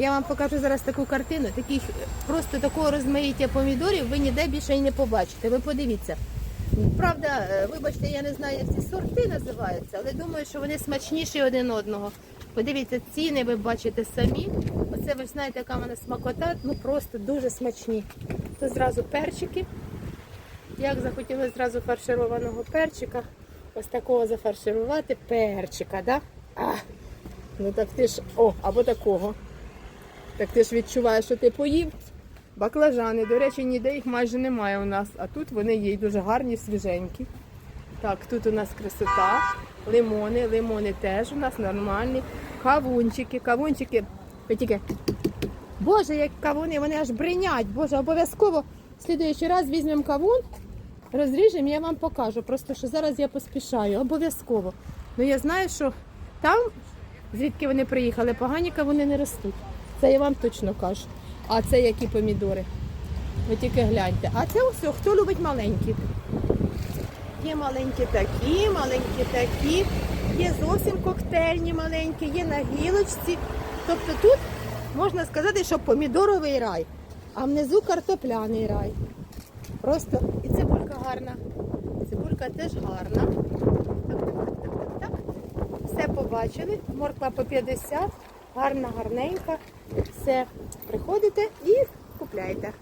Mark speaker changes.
Speaker 1: Я вам покажу зараз таку картину. Таких просто такого розмаїття помідорів ви ніде більше і не побачите. Ви подивіться. Правда, е, вибачте, я не знаю, як ці сорти називаються, але думаю, що вони смачніші один одного. Подивіться, ціни ви бачите самі. Оце ви знаєте, яка в мене смакота, ну просто дуже смачні. Тут зразу перчики. Як захотіли зразу фаршированого перчика, ось такого зафарширувати перчика, да? Ну так ти ж, о, або такого. Так ти ж відчуваєш, що ти поїв. Баклажани, до речі, ніде їх майже немає у нас, а тут вони є дуже гарні, свіженькі. Так, тут у нас красота, лимони, лимони теж у нас нормальні. Кавунчики, кавунчики. Ви тільки. Боже, як кавуни, вони аж бринять. Боже, обов'язково в слідуючий раз візьмемо кавун, розріжемо, я вам покажу. Просто що зараз я поспішаю, обов'язково. Ну я знаю, що там, звідки вони приїхали, погані кавуни не ростуть. Це я вам точно кажу. А це які помідори? Ви тільки гляньте. А це ось, хто любить маленькі. Є маленькі такі, маленькі такі, є зовсім коктейльні маленькі, є на гілочці. Тобто тут можна сказати, що помідоровий рай, а внизу картопляний рай. Просто і цибулька гарна. Цибулька теж гарна. Так, так, так, так, так. Все побачили. Морква по 50, гарна, гарненька. Все, приходите і купляйте.